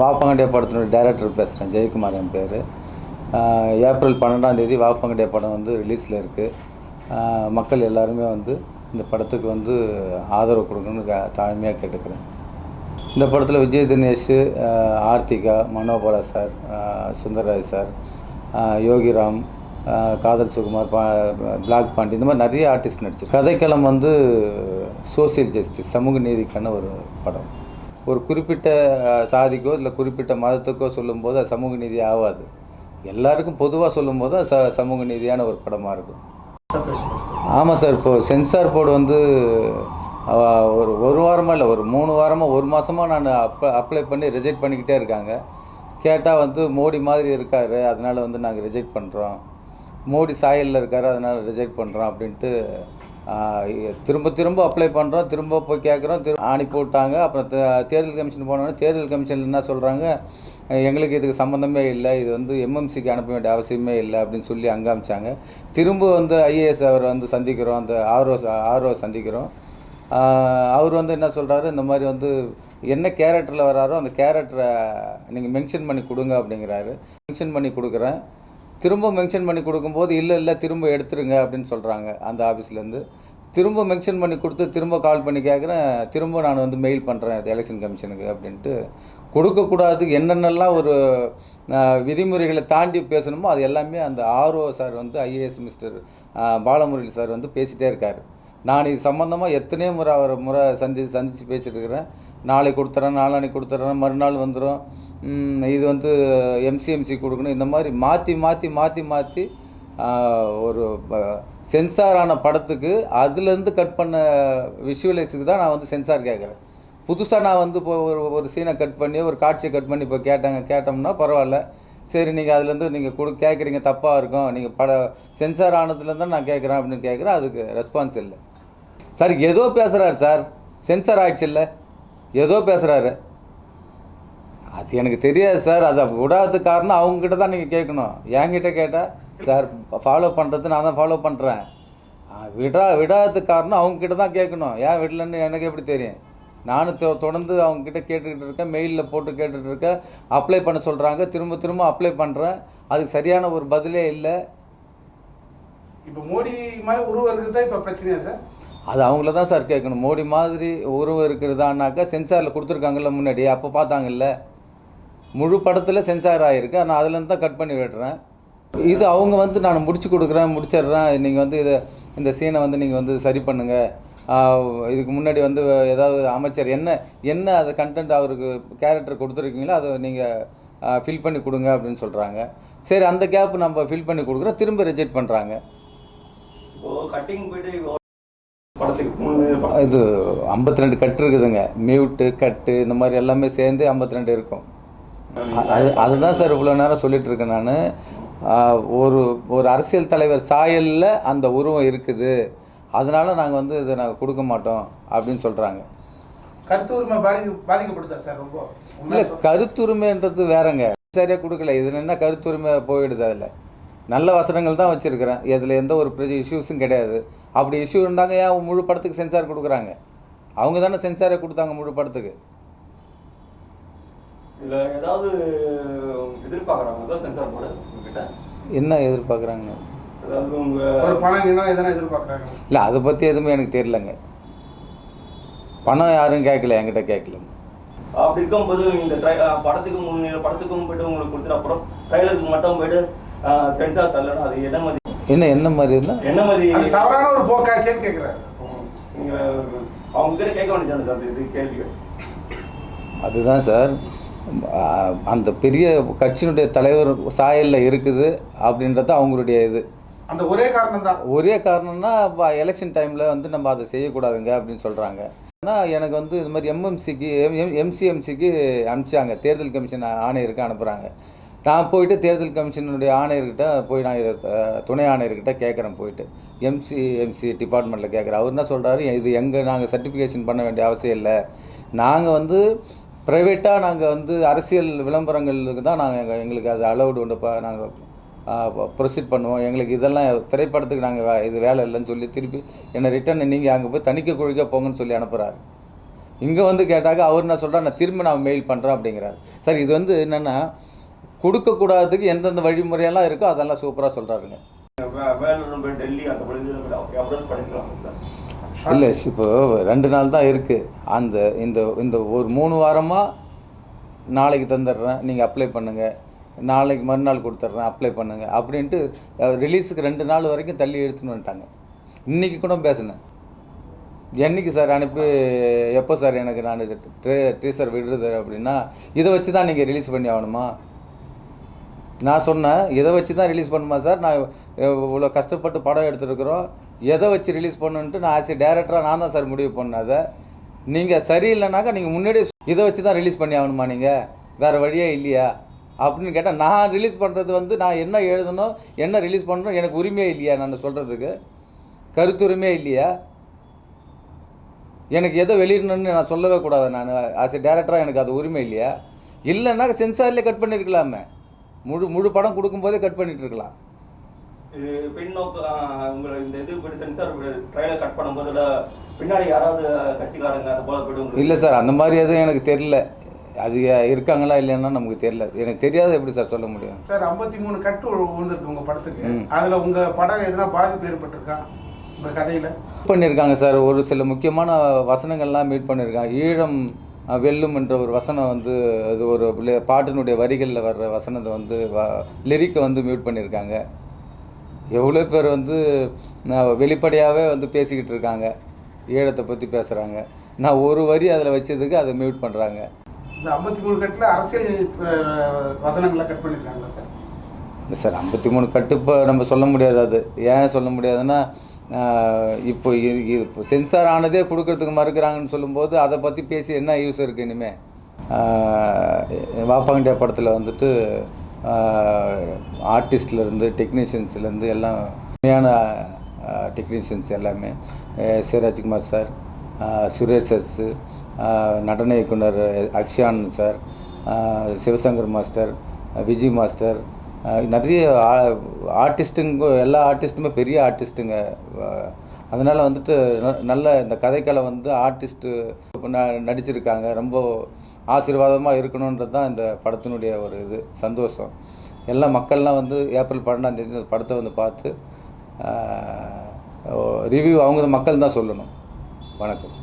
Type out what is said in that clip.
வாப்பங்கடே படத்தினுடைய டைரக்டர் பேசுகிறேன் ஜெயக்குமார் என் பேர். ஏப்ரல் பன்னெண்டாம் தேதி வாப்பங்கடே படம் வந்து ரிலீஸில் இருக்குது மக்கள் எல்லாருமே வந்து இந்த படத்துக்கு வந்து ஆதரவு கொடுக்கணும்னு தாழ்மையாக கேட்டுக்கிறேன். இந்த படத்தில் விஜய் தினேஷ் ஆர்த்திகா மனோபாலா சார் சுந்தரராஜ் சார் யோகிராம் காதல் சுகுமார் பா பிளாக் பாண்டி இந்த மாதிரி நிறைய ஆர்டிஸ்ட் நடிச்சு கதைக்களம் வந்து சோசியல் ஜஸ்டிஸ் சமூக நீதிக்கான ஒரு படம். ஒரு குறிப்பிட்ட சாதிக்கோ இல்லை குறிப்பிட்ட மதத்துக்கோ சொல்லும்போது அது சமூக நீதி ஆகாது. எல்லாருக்கும் பொதுவாக சொல்லும்போது அது ச சமூக நீதியான ஒரு படமாக இருக்கும். ஆமாம் சார் இப்போ சென்சார் போர்டு வந்து ஒரு ஒரு வாரமாக இல்லை ஒரு மூணு வாரமாக ஒரு மாதமாக நான் அப்ளை அப்ளை பண்ணி ரிஜெக்ட் பண்ணிக்கிட்டே இருக்காங்க. கேட்டால் வந்து மோடி மாதிரி இருக்கார் அதனால் வந்து நாங்கள் ரிஜெக்ட் பண்ணுறோம் மோடி சாயலில் இருக்கார் அதனால் ரிஜெக்ட் பண்ணுறோம் அப்படின்ட்டு திரும்ப திரும்ப அப்ளை பண்ணுறோம் திரும்ப போய் கேட்குறோம் திரு அனுப்பி விட்டாங்க. அப்புறம் தேர்தல் கமிஷன் போனோடனே தேர்தல் கமிஷன் என்ன சொல்கிறாங்க எங்களுக்கு இதுக்கு சம்மந்தமே இல்லை. இது வந்து எம்எம்சிக்கு அனுப்ப வேண்டிய அவசியமே இல்லை அப்படின்னு சொல்லி அங்கே அமிச்சாங்க. திரும்ப வந்து ஐஏஎஸ் அவர் வந்து சந்திக்கிறோம். அந்த ஆர்ஓ ஆர்ஓ சந்திக்கிறோம். அவர் வந்து என்ன சொல்கிறாரு இந்த மாதிரி வந்து என்ன கேரக்டரில் வராரோ அந்த கேரக்டரை நீங்கள் மென்ஷன் பண்ணி கொடுங்க அப்படிங்கிறாரு. மென்ஷன் பண்ணி கொடுக்குறேன். திரும்ப மென்ஷன் பண்ணி கொடுக்கும்போது இல்லை இல்லை திரும்ப எடுத்துருங்க அப்படின்னு சொல்கிறாங்க அந்த ஆஃபீஸ்லேருந்து திரும்ப மென்ஷன் பண்ணி கொடுத்து திரும்ப கால் பண்ணி கேட்குறேன் திரும்ப நான் வந்து மெயில் பண்ணுறேன் எலெக்ஷன் கமிஷனுக்கு அப்படின்ட்டு கொடுக்கக்கூடாது. என்னென்னலாம் ஒரு விதிமுறைகளை தாண்டி பேசணுமோ அது எல்லாமே அந்த ஆர்ஓ சார் வந்து ஐஏஎஸ் மிஸ்டர் பாலமுரளி சார் வந்து பேசிகிட்டே இருக்கார். நான் இது சம்மந்தமாக எத்தனையோ முறை அவரை முறை சந்தி சந்தித்து பேசிட்டுருக்கிறேன். நாளைக்கு கொடுத்துறேன் நாளான்னைக்கு கொடுத்துட்றேன் மறுநாள் வந்துடும் இது வந்து எம்சிஎம்சி கொடுக்கணும். இந்த மாதிரி மாற்றி மாற்றி மாற்றி மாற்றி ஒரு சென்சார் ஆன படத்துக்கு அதுலேருந்து கட் பண்ண விஷுவலைஸுக்கு தான் நான் வந்து சென்சார் கேட்குறேன். புதுசாக நான் வந்து இப்போ ஒரு ஒரு சீனை கட் பண்ணி ஒரு காட்சியை கட் பண்ணி இப்போ கேட்டாங்க கேட்டோம்னா பரவாயில்ல. சரி நீங்கள் அதுலேருந்து நீங்கள் கொடு கேட்குறீங்க தப்பாக இருக்கும். நீங்கள் பட சென்சார் ஆனதுலேருந்து தான் நான் கேட்குறேன் அப்படின்னு கேட்குறேன் அதுக்கு ரெஸ்பான்ஸ் இல்லை. சார் ஏதோ பேசுகிறாரு சார். சென்சார் ஆயிடுச்சு இல்லை? ஏதோ பேசுகிறாரு அது எனக்கு தெரியாது சார். அதை விடாததுக்கு காரணம் அவங்கக்கிட்ட தான் நீங்கள் கேட்கணும். என்கிட்ட கேட்டால் சார் ஃபாலோ பண்ணுறது நான் தான் ஃபாலோ பண்ணுறேன் விடா விடாததுக்கு காரணம் அவங்கக்கிட்ட தான் கேட்கணும். ஏன் விடலன்னு எனக்கு எப்படி தெரியும்? நானும் தொ- தொடர்ந்து அவங்கக்கிட்ட கேட்டுக்கிட்டு இருக்கேன். மெயிலில் போட்டு கேட்டுகிட்டு இருக்கேன். அப்ளை பண்ண சொல்கிறாங்க திரும்ப திரும்ப அப்ளை பண்ணுறேன் அதுக்கு சரியான ஒரு பதிலே இல்லை. இப்போ மோடி மாதிரி உருவருக்கு தான் இப்போ பிரச்சனையா சார்? அது அவங்கள தான் சார் கேட்கணும். மோடி மாதிரி உருவம் இருக்கிறதானாக்கா சென்சாரில் கொடுத்துருக்காங்கல்ல முன்னாடி அப்போ பார்த்தாங்கல்ல. முழு படத்தில் சென்சார் ஆகிருக்கு நான் அதுலேருந்து தான் கட் பண்ணி விடுறேன். இது அவங்க வந்து நான் முடிச்சு கொடுக்குறேன் முடிச்சிடுறேன். நீங்கள் வந்து இதை இந்த சீனை வந்து நீங்கள் வந்து சரி பண்ணுங்கள் இதுக்கு முன்னாடி வந்து ஏதாவது அமைச்சர் என்ன என்ன அது கண்டென்ட் அவருக்கு கேரக்டர் கொடுத்துருக்கீங்களோ அதை நீங்கள் ஃபில் பண்ணி கொடுங்க அப்படின்னு சொல்கிறாங்க சரி அந்த கேப் நம்ம ஃபில் பண்ணி கொடுக்குறோம். திரும்ப ரிஜெக்ட் பண்ணுறாங்க இது ஐம்பத்தி ரெண்டு கட்டு இருக்குதுங்க. மியூட்டு கட்டு இந்த மாதிரி எல்லாமே சேர்ந்து ஐம்பத்தி ரெண்டு இருக்கும் அது அதுதான் சார் இவ்வளோ நேரம் சொல்லிட்டு இருக்கேன் நான். ஒரு ஒரு அரசியல் தலைவர் சாயலில் அந்த உருவம் இருக்குது. அதனால நாங்கள் வந்து இதை நாங்கள் கொடுக்க மாட்டோம் அப்படின்னு சொல்கிறாங்க கருத்து உரிமை பாதிக்க பாதிக்கப்படுதா சார் ரொம்ப? இல்லை கருத்துரிமைன்றது வேறங்க. சரியாக கொடுக்கல. இது என்ன கருத்துரிமை போயிடுது அதில்? நல்ல வசனங்கள் தான் வச்சுருக்கிறேன். இதில் எந்த ஒரு இஷ்யூஸும் கிடையாது. அப்படி இஷ்யூ இருந்தாங்க ஏன் முழு படத்துக்கு சென்சார் கொடுக்குறாங்க? அவங்க தானே சென்சாரே கொடுத்தாங்க முழு படத்துக்கு. இதுல ஏதாவது எதிர்பார்க்குறாங்க? தான் சென்சார் போர்டு உங்ககிட்ட. என்ன எதிர்பார்க்குறாங்க? இல்லை அதை பற்றி எதுவுமே எனக்கு தெரியலங்க. பணம் யாரும் கேட்கல என்கிட்ட கேட்கலங்க அப்படி இருக்கும்போது இந்த ட்ரை படத்துக்கு முன்னே படத்துக்கும் போயிட்டு உங்களுக்கு கொடுத்துட்டு அப்புறம் ட்ரைலருக்கு மட்டும் போயிட்டு சென்சார் தரலன்னா அது என்ன என்ன என்ன மாதிரி இருந்தால் என்ன மதி அது தவறான ஒரு போக்காச்சேன்னு கேட்குறாரு நீங்க அவங்க கிட்ட கேட்க வேண்டியது சார் இது கேள்விகள் அதுதான் சார். அந்த பெரிய கட்சியினுடைய தலைவர் சாயலில் இருக்குது அப்படின்றது அவங்களுடைய இது. அந்த ஒரே காரணம் தான். ஒரே காரணம்னா எலெக்ஷன் டைமில் வந்து நம்ம அதை செய்யக்கூடாதுங்க அப்படின்னு சொல்கிறாங்க ஆனால் எனக்கு வந்து இது மாதிரி எம்எம்சிக்கு எம் எம்சிஎம்சிக்கு அனுப்பிச்சாங்க. தேர்தல் கமிஷன் ஆணையருக்கு அனுப்புகிறாங்க நான் போயிட்டு தேர்தல் கமிஷனுடைய ஆணையர்கிட்ட போய் நான் இதை துணை ஆணையர்கிட்ட கேட்குறேன் போயிட்டு. எம்சி எம்சி டிபார்ட்மெண்ட்டில் கேட்குறேன். அவர் என்ன சொல்கிறாரு இது எங்கே நாங்கள் சர்டிஃபிகேஷன் பண்ண வேண்டிய அவசியம் இல்லை. நாங்கள் வந்து ப்ரைவேட்டாக நாங்கள் வந்து அரசியல் விளம்பரங்களுக்கு தான் நாங்கள் எங்களுக்கு அது அலௌடு உண்டு. நாங்கள் ப்ரொசீட் பண்ணுவோம். எங்களுக்கு இதெல்லாம் திரைப்படத்துக்கு நாங்கள் இது வேலை இல்லைன்னு சொல்லி திருப்பி என்னை ரிட்டர்ன் நீங்கள் அங்கே போய் தணிக்கை குழிக்க போங்கன்னு சொல்லி அனுப்புகிறாரு இங்கே வந்து கேட்டாக்க அவர் என்ன சொல்கிறார் நான் திரும்ப நான் மெயில் பண்ணுறேன் அப்படிங்கிறார். சார் இது வந்து என்னென்னா கொடுக்கக்கூடாததுக்கு எந்தெந்த வழிமுறையெல்லாம் இருக்கோ அதெல்லாம் சூப்பராக சொல்கிறாருங்க இல்லை இப்போ ரெண்டு நாள் தான் இருக்குது அந்த இந்த இந்த ஒரு மூணு வாரமாக நாளைக்கு தந்துடுறேன் நீங்கள் அப்ளை பண்ணுங்கள் நாளைக்கு மறுநாள் கொடுத்துட்றேன் அப்ளை பண்ணுங்கள் அப்படின்ட்டு ரிலீஸுக்கு ரெண்டு நாள் வரைக்கும் தள்ளி எடுத்துன்னு வந்துட்டாங்க இன்றைக்கி கூட பேசினேன் என்னைக்கு சார் அனுப்பி எப்போ சார் எனக்கு நான் டீசர் விடுறது அப்படின்னா இதை வச்சு தான் நீங்கள் ரிலீஸ் பண்ணி ஆகணுமா நான் சொன்னேன் இதை வச்சு தான் ரிலீஸ் பண்ணுமா சார் நான் இவ்வளோ கஷ்டப்பட்டு படம் எடுத்துருக்குறோம். எதை வச்சு ரிலீஸ் பண்ணுன்ட்டு நான் ஆஸ் டேரக்டராக நான் தான் சார் முடிவு பண்ணேன் அதை. நீங்கள் சரியில்லைனாக்கா நீங்கள் முன்னாடியே இதை வச்சு தான் ரிலீஸ் பண்ணி ஆகணுமா நீங்கள் வேறு வழியே இல்லையா? அப்படின்னு கேட்டால் நான் ரிலீஸ் பண்ணுறது வந்து நான் என்ன எழுதணும் என்ன ரிலீஸ் பண்ணணும் எனக்கு உரிமையே இல்லையா நான் சொல்கிறதுக்கு கருத்துரிமையே இல்லையா? எனக்கு எதை வெளியிடணும்னு நான் சொல்லவே கூடாது நான். ஆஸ் எ டேரக்டராக எனக்கு அது உரிமை இல்லையா? இல்லைன்னா சென்சார்லேயே கட் பண்ணியிருக்கலாமே முழு முழு படம் கொடுக்கும்போதே கட் பண்ணிட்டு இருக்கலாம் இது பின்னோக்கு ஆஹ், உங்களை இந்த இது இப்படி சென்சார் ட்ரைலர் கட் பண்ணும்போதுல பின்னாடி யாராவது கட்சிக்காரங்க அது போல இல்லை சார் அந்த மாதிரி எதுவும் எனக்கு தெரில அது இருக்காங்களா இல்லைன்னா நமக்கு தெரியல. எனக்கு தெரியாத எப்படி சார் சொல்ல முடியும்? சார் ஐம்பத்தி மூணு கட்டு விழுந்திருக்கு உங்க படத்துக்கு. அதுல உங்க படம் எதனா பாதிப்பு ஏற்பட்டிருக்கா? உங்க கதையில? மீட் பண்ணியிருக்காங்க சார். ஒரு சில முக்கியமான வசனங்கள்லாம் மீட் பண்ணியிருக்காங்க. ஈழம் வெல்லும் என்ற ஒரு வசனம் வந்து அது ஒரு பாட்டினுடைய வரிகளில் வர்ற வசனத்தை வந்து லிரிக்கை வந்து மியூட் பண்ணியிருக்காங்க எவ்வளோ பேர் வந்து வெளிப்படையாகவே வந்து பேசிக்கிட்டு இருக்காங்க. ஈழத்தை பற்றி பேசுகிறாங்க நான் ஒரு வரி அதில் வச்சதுக்கு அதை மியூட் பண்ணுறாங்க இந்த ஐம்பத்தி மூணு கட்டுல அரசியல் வசனங்களை கட் பண்ணிருக்காங்களா சார்? இல்லை சார் ஐம்பத்தி மூணு கட்டுப்போ நம்ம சொல்ல முடியாது அது. ஏன் சொல்ல முடியாதுன்னா இப்போ இப்போ சென்சார் ஆனதே கொடுக்கறதுக்கு மறுக்கிறாங்கன்னு சொல்லும்போது அதை பற்றி பேசி என்ன யூஸ் இருக்குது இனிமேல் வாப்பாண்டியா படத்தில் வந்துட்டு ஆர்டிஸ்ட்லேருந்து டெக்னீஷியன்ஸ்லேருந்து எல்லாம் உண்மையான டெக்னீஷியன்ஸ் எல்லாமே சிவராஜ்குமார் சார் சுரேஷ் எஸ் நடன இயக்குனர் Akshanand sir Sivasankar master Vijay master நிறைய ஆர்டிஸ்ட்டுங்க எல்லா ஆர்டிஸ்ட்டுமே பெரிய ஆர்டிஸ்ட்டுங்க அதனால் வந்துட்டு ந- நல்ல இந்த கதைக்களை வந்து ஆர்டிஸ்ட்டு நடிச்சிருக்காங்க. ரொம்ப ஆசீர்வாதமாக இருக்கணுன்றது தான் இந்த படத்தினுடைய ஒரு இது சந்தோஷம். எல்லா மக்கள்லாம் வந்து ஏப்ரல் பன்னெண்டாம் தேதி படத்தை வந்து பார்த்து ரிவ்யூ அவங்க மக்கள் தான் சொல்லணும். வணக்கம்.